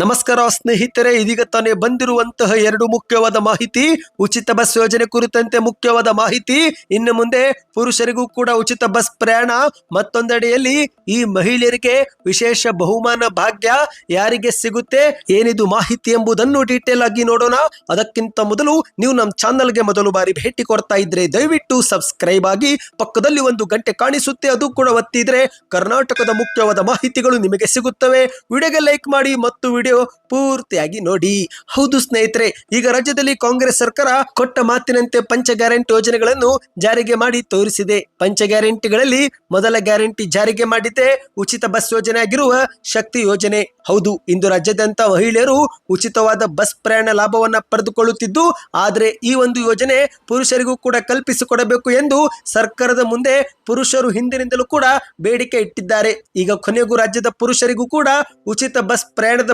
ನಮಸ್ಕಾರ ಸ್ನೇಹಿತರೆ, ಇದೀಗ ತಾನೇ ಬಂದಿರುವಂತಹ ಎರಡು ಮುಖ್ಯವಾದ ಮಾಹಿತಿ, ಉಚಿತ ಬಸ್ ಯೋಜನೆ ಕುರಿತಂತೆ ಮುಖ್ಯವಾದ ಮಾಹಿತಿ. ಇನ್ನು ಮುಂದೆ ಪುರುಷರಿಗೂ ಕೂಡ ಉಚಿತ ಬಸ್ ಪ್ರಯಾಣ. ಮತ್ತೊಂದೆಡೆಯಲ್ಲಿ ಈ ಮಹಿಳೆಯರಿಗೆ ವಿಶೇಷ ಬಹುಮಾನ ಭಾಗ್ಯ ಯಾರಿಗೆ ಸಿಗುತ್ತೆ, ಏನಿದು ಮಾಹಿತಿ ಎಂಬುದನ್ನು ಡೀಟೇಲ್ ಆಗಿ ನೋಡೋಣ. ಅದಕ್ಕಿಂತ ಮೊದಲು ನೀವು ನಮ್ಮ ಚಾನಲ್ಗೆ ಮೊದಲು ಬಾರಿ ಭೇಟಿ ಕೊಡ್ತಾ ಇದ್ರೆ ದಯವಿಟ್ಟು ಸಬ್ಸ್ಕ್ರೈಬ್ ಆಗಿ ಪಕ್ಕದಲ್ಲಿ ಒಂದು ಗಂಟೆ ಕಾಣಿಸುತ್ತೆ, ಅದು ಕೂಡ ಒತ್ತಿದ್ರೆ ಕರ್ನಾಟಕದ ಮುಖ್ಯವಾದ ಮಾಹಿತಿಗಳು ನಿಮಗೆ ಸಿಗುತ್ತವೆ. ವಿಡಿಯೋಗೆ ಲೈಕ್ ಮಾಡಿ ಮತ್ತು ವಿಡಿಯೋ ಪೂರ್ತಿಯಾಗಿ ನೋಡಿ. ಹೌದು ಸ್ನೇಹಿತರೆ, ಈಗ ರಾಜ್ಯದಲ್ಲಿ ಕಾಂಗ್ರೆಸ್ ಸರ್ಕಾರ ಕೊಟ್ಟ ಮಾತಿನಂತೆ ಪಂಚ ಗ್ಯಾರಂಟಿ ಯೋಜನೆಗಳನ್ನು ಜಾರಿಗೆ ಮಾಡಿ ತೋರಿಸಿದೆ. ಪಂಚ ಗ್ಯಾರಂಟಿಗಳಲ್ಲಿ ಮೊದಲ ಗ್ಯಾರಂಟಿ ಜಾರಿಗೆ ಮಾಡಿದ್ದೆ ಉಚಿತ ಬಸ್ ಯೋಜನೆ ಆಗಿರುವ ಶಕ್ತಿ ಯೋಜನೆ. ಹೌದು, ಇಂದು ರಾಜ್ಯಾದ್ಯಂತ ಮಹಿಳೆಯರು ಉಚಿತವಾದ ಬಸ್ ಪ್ರಯಾಣ ಲಾಭವನ್ನ ಪಡೆದುಕೊಳ್ಳುತ್ತಿದ್ದು, ಆದರೆ ಈ ಒಂದು ಯೋಜನೆ ಪುರುಷರಿಗೂ ಕೂಡ ಕಲ್ಪಿಸಿಕೊಡಬೇಕು ಎಂದು ಸರ್ಕಾರದ ಮುಂದೆ ಪುರುಷರು ಹಿಂದಿನಿಂದಲೂ ಕೂಡ ಬೇಡಿಕೆ ಇಟ್ಟಿದ್ದಾರೆ. ಈಗ ಕೊನೆಗೂ ರಾಜ್ಯದ ಪುರುಷರಿಗೂ ಕೂಡ ಉಚಿತ ಬಸ್ ಪ್ರಯಾಣದ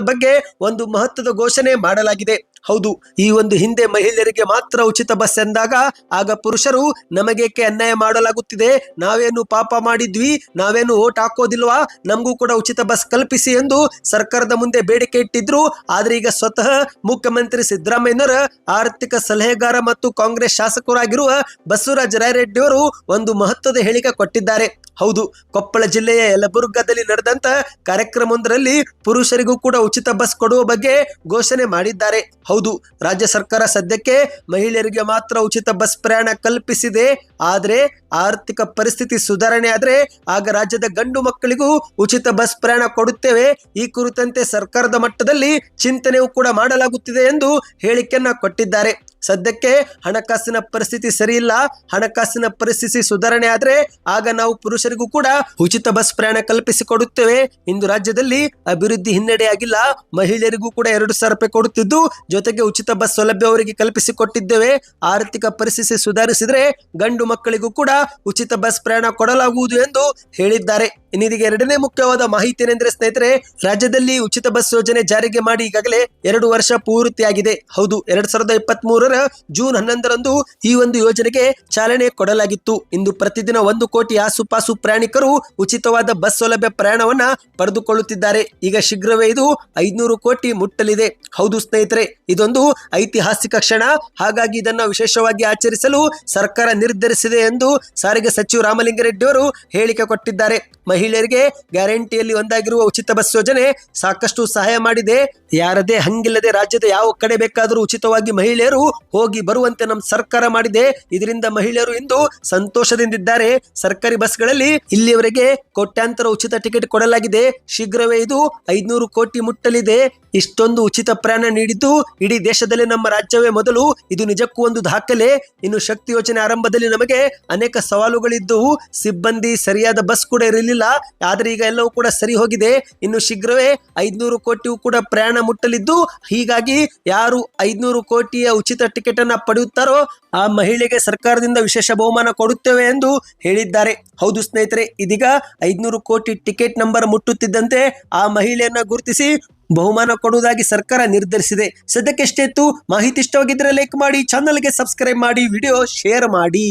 ಒಂದು ಮಹತ್ವದ ಘೋಷಣೆ ಮಾಡಲಾಗಿದೆ. ಹೌದು, ಈ ಒಂದು ಹಿಂದೆ ಮಹಿಳೆಯರಿಗೆ ಮಾತ್ರ ಉಚಿತ ಬಸ್ ಎಂದಾಗ ಆಗ ಪುರುಷರು ನಮಗೇಕೆ ಅನ್ಯಾಯ ಮಾಡಲಾಗುತ್ತಿದೆ? ನಾವೇನು ಪಾಪ ಮಾಡಿದ್ವಿ? ನಾವೇನು ಓಟ್ ಹಾಕೋದಿಲ್ವಾ? ನಮಗೂ ಕೂಡ ಉಚಿತ ಬಸ್ ಕಲ್ಪಿಸಿ ಎಂದು ಸರ್ಕಾರದ ಮುಂದೆ ಬೇಡಿಕೆ ಇಟ್ಟಿದ್ರು. ಆದ್ರೆ ಈಗ ಸ್ವತಃ ಮುಖ್ಯಮಂತ್ರಿ ಸಿದ್ದರಾಮಯ್ಯನವರ ಆರ್ಥಿಕ ಸಲಹೆಗಾರ ಮತ್ತು ಕಾಂಗ್ರೆಸ್ ಶಾಸಕರಾಗಿರುವ ಬಸವರಾಜ ರಾಯರೆಡ್ಡಿ ಅವರು ಒಂದು ಮಹತ್ವದ ಹೇಳಿಕೆ ಕೊಟ್ಟಿದ್ದಾರೆ. ಹೌದು, ಕೊಪ್ಪಳ ಜಿಲ್ಲೆಯ ಯಲಬುರ್ಗದಲ್ಲಿ ನಡೆದಂತ ಕಾರ್ಯಕ್ರಮವೊಂದರಲ್ಲಿ ಪುರುಷರಿಗೂ ಕೂಡ ಉಚಿತ ಬಸ್ ಕೊಡುವ ಬಗ್ಗೆ ಘೋಷಣೆ ಮಾಡಿದ್ದಾರೆ. ಹೌದು, ರಾಜ್ಯ ಸರ್ಕಾರ ಸದ್ಯಕ್ಕೆ ಮಹಿಳೆಯರಿಗೆ ಮಾತ್ರ ಉಚಿತ ಬಸ್ ಪ್ರಯಾಣ ಕಲ್ಪಿಸಿದೆ. ಆದರೆ ಆರ್ಥಿಕ ಪರಿಸ್ಥಿತಿ ಸುಧಾರಣೆ ಆದರೆ ಆಗ ರಾಜ್ಯದ ಗಂಡು ಮಕ್ಕಳಿಗೂ ಉಚಿತ ಬಸ್ ಪ್ರಯಾಣ ಕೊಡುತ್ತೇವೆ. ಈ ಕುರಿತಂತೆ ಸರ್ಕಾರದ ಮಟ್ಟದಲ್ಲಿ ಚಿಂತನೆಯೂ ಕೂಡ ಮಾಡಲಾಗುತ್ತಿದೆ ಎಂದು ಹೇಳಿಕೆಯನ್ನ ಕೊಟ್ಟಿದ್ದಾರೆ. ಸದ್ಯಕ್ಕೆ ಹಣಕಾಸಿನ ಪರಿಸ್ಥಿತಿ ಸರಿಯಿಲ್ಲ ಹಣಕಾಸಿನ ಪರಿಸ್ಥಿತಿ ಸುಧಾರಣೆ ಆದ್ರೆ ಆಗ ನಾವು ಪುರುಷರಿಗೂ ಕೂಡ ಉಚಿತ ಬಸ್ ಪ್ರಯಾಣ ಕಲ್ಪಿಸಿಕೊಡುತ್ತೇವೆ. ಇಂದು ರಾಜ್ಯದಲ್ಲಿ ಅಭಿವೃದ್ಧಿ ಹಿನ್ನಡೆಯಾಗಿಲ್ಲ. ಮಹಿಳೆಯರಿಗೂ ಕೂಡ ಎರಡು ಸಾವಿರ ರೂಪಾಯಿ ಕೊಡುತ್ತಿದ್ದು, ಜೊತೆಗೆ ಉಚಿತ ಬಸ್ ಸೌಲಭ್ಯ ಅವರಿಗೆ ಕಲ್ಪಿಸಿಕೊಟ್ಟಿದ್ದೇವೆ. ಆರ್ಥಿಕ ಪರಿಸ್ಥಿತಿ ಸುಧಾರಿಸಿದ್ರೆ ಗಂಡು ಮಕ್ಕಳಿಗೂ ಕೂಡ ಉಚಿತ ಬಸ್ ಪ್ರಯಾಣ ಕೊಡಲಾಗುವುದು ಎಂದು ಹೇಳಿದ್ದಾರೆ. ಇನ್ನಿದಿಗೆ ಎರಡನೇ ಮುಖ್ಯವಾದ ಮಾಹಿತಿ ಏನೆಂದ್ರೆ ಸ್ನೇಹಿತರೆ, ರಾಜ್ಯದಲ್ಲಿ ಉಚಿತ ಬಸ್ ಯೋಜನೆ ಜಾರಿಗೆ ಮಾಡಿ ಈಗಾಗಲೇ ಎರಡು ವರ್ಷ ಪೂರ್ತಿಯಾಗಿದೆ. ಹೌದು, ಎರಡ್ ಸಾವಿರದ ಇಪ್ಪತ್ತ್ ಮೂರರ ಜೂನ್ ಹನ್ನೊಂದರಂದು ಈ ಒಂದು ಯೋಜನೆಗೆ ಚಾಲನೆ ಕೊಡಲಾಗಿತ್ತು. ಇಂದು ಪ್ರತಿದಿನ ಒಂದು ಕೋಟಿ ಆಸುಪಾಸು ಪ್ರಯಾಣಿಕರು ಉಚಿತವಾದ ಬಸ್ ಸೌಲಭ್ಯ ಪ್ರಯಾಣವನ್ನ ಪಡೆದುಕೊಳ್ಳುತ್ತಿದ್ದಾರೆ. ಈಗ ಶೀಘ್ರವೇ ಇದು ಐದುನೂರು ಕೋಟಿ ಮುಟ್ಟಲಿದೆ. ಹೌದು ಸ್ನೇಹಿತರೆ, ಇದೊಂದು ಐತಿಹಾಸಿಕ ಕ್ಷಣ. ಹಾಗಾಗಿ ಇದನ್ನು ವಿಶೇಷವಾಗಿ ಆಚರಿಸಲು ಸರ್ಕಾರ ನಿರ್ಧರಿಸಿದೆ ಎಂದು ಸಾರಿಗೆ ಸಚಿವ ರಾಮಲಿಂಗಾರೆಡ್ಡಿ ಅವರು ಹೇಳಿಕೆ ಕೊಟ್ಟಿದ್ದಾರೆ. ಮಹಿಳೆಯರಿಗೆ ಗ್ಯಾರಂಟಿಯಲ್ಲಿ ಒಂದಾಗಿರುವ ಉಚಿತ ಬಸ್ ಯೋಜನೆ ಸಾಕಷ್ಟು ಸಹಾಯ ಮಾಡಿದೆ. ಯಾರದೇ ಹಂಗಿಲ್ಲದೆ ರಾಜ್ಯದ ಯಾವ ಕಡೆ ಬೇಕಾದರೂ ಉಚಿತವಾಗಿ ಮಹಿಳೆಯರು ಹೋಗಿ ಬರುವಂತೆ ನಮ್ಮ ಸರ್ಕಾರ ಮಾಡಿದೆ. ಇದರಿಂದ ಮಹಿಳೆಯರು ಇಂದು ಸಂತೋಷದಿಂದಿದ್ದಾರೆ. ಸರ್ಕಾರಿ ಬಸ್ಗಳಲ್ಲಿ ಇಲ್ಲಿಯವರೆಗೆ ಕೋಟ್ಯಾಂತರ ಉಚಿತ ಟಿಕೆಟ್ ಕೊಡಲಾಗಿದೆ. ಶೀಘ್ರವೇ ಇದು ಐದ್ನೂರು ಕೋಟಿ ಮುಟ್ಟಲಿದೆ. ಇಷ್ಟೊಂದು ಉಚಿತ ಪ್ರಯಾಣ ನೀಡಿದ್ದು ಇಡೀ ದೇಶದಲ್ಲಿ ನಮ್ಮ ರಾಜ್ಯವೇ ಮೊದಲು. ಇದು ನಿಜಕ್ಕೂ ಒಂದು ದಾಖಲೆ. ಇನ್ನು ಶಕ್ತಿ ಯೋಜನೆ ಆರಂಭದಲ್ಲಿ ನಮಗೆ ಅನೇಕ ಸವಾಲುಗಳಿದ್ದವು ಸಿಬ್ಬಂದಿ ಸರಿಯಾದ ಬಸ್ ಕೂಡ ಇರಲಿಲ್ಲ. ಆದರೆ ಈಗ ಎಲ್ಲವೂ ಕೂಡ ಸರಿ ಹೋಗಿದೆ. ಇನ್ನು ಶೀಘ್ರವೇ ಐದ್ನೂರು ಕೋಟಿಯೂ ಕೂಡ ಪ್ರಯಾಣ ಮುಟ್ಟಲಿದ್ದು, ಹೀಗಾಗಿ ಯಾರು ಐದ್ನೂರು ಕೋಟಿಯ ಉಚಿತ ಟಿಕೆಟ್ ಅನ್ನ ಪಡೆಯುತ್ತಾರೋ, ಆ ಮಹಿಳೆಗೆ ಸರ್ಕಾರದಿಂದ ವಿಶೇಷ ಬಹುಮಾನ ಕೊಡುತ್ತೇವೆ ಎಂದು ಹೇಳಿದ್ದಾರೆ. ಹೌದು ಸ್ನೇಹಿತರೆ, ಇದೀಗ ಐದ್ನೂರು ಕೋಟಿ ಟಿಕೆಟ್ ನಂಬರ್ ಮುಟ್ಟುತ್ತಿದ್ದಂತೆ ಆ ಮಹಿಳೆಯನ್ನ ಗುರುತಿಸಿ ಬಹುಮಾನ ಕೊಡುವುದಾಗಿ ಸರ್ಕಾರ ನಿರ್ಧರಿಸಿದೆ. ಸದ್ಯಕ್ಕೆ ಎಷ್ಟೇ ಇತ್ತು, ಮಾಹಿತಿ ಇಷ್ಟವಾಗಿದ್ದರೆ ಲೈಕ್ ಮಾಡಿ ಚಾನಲ್ಗೆ ಸಬ್ಸ್ಕ್ರೈಬ್ ಮಾಡಿ ವಿಡಿಯೋ ಶೇರ್ ಮಾಡಿ.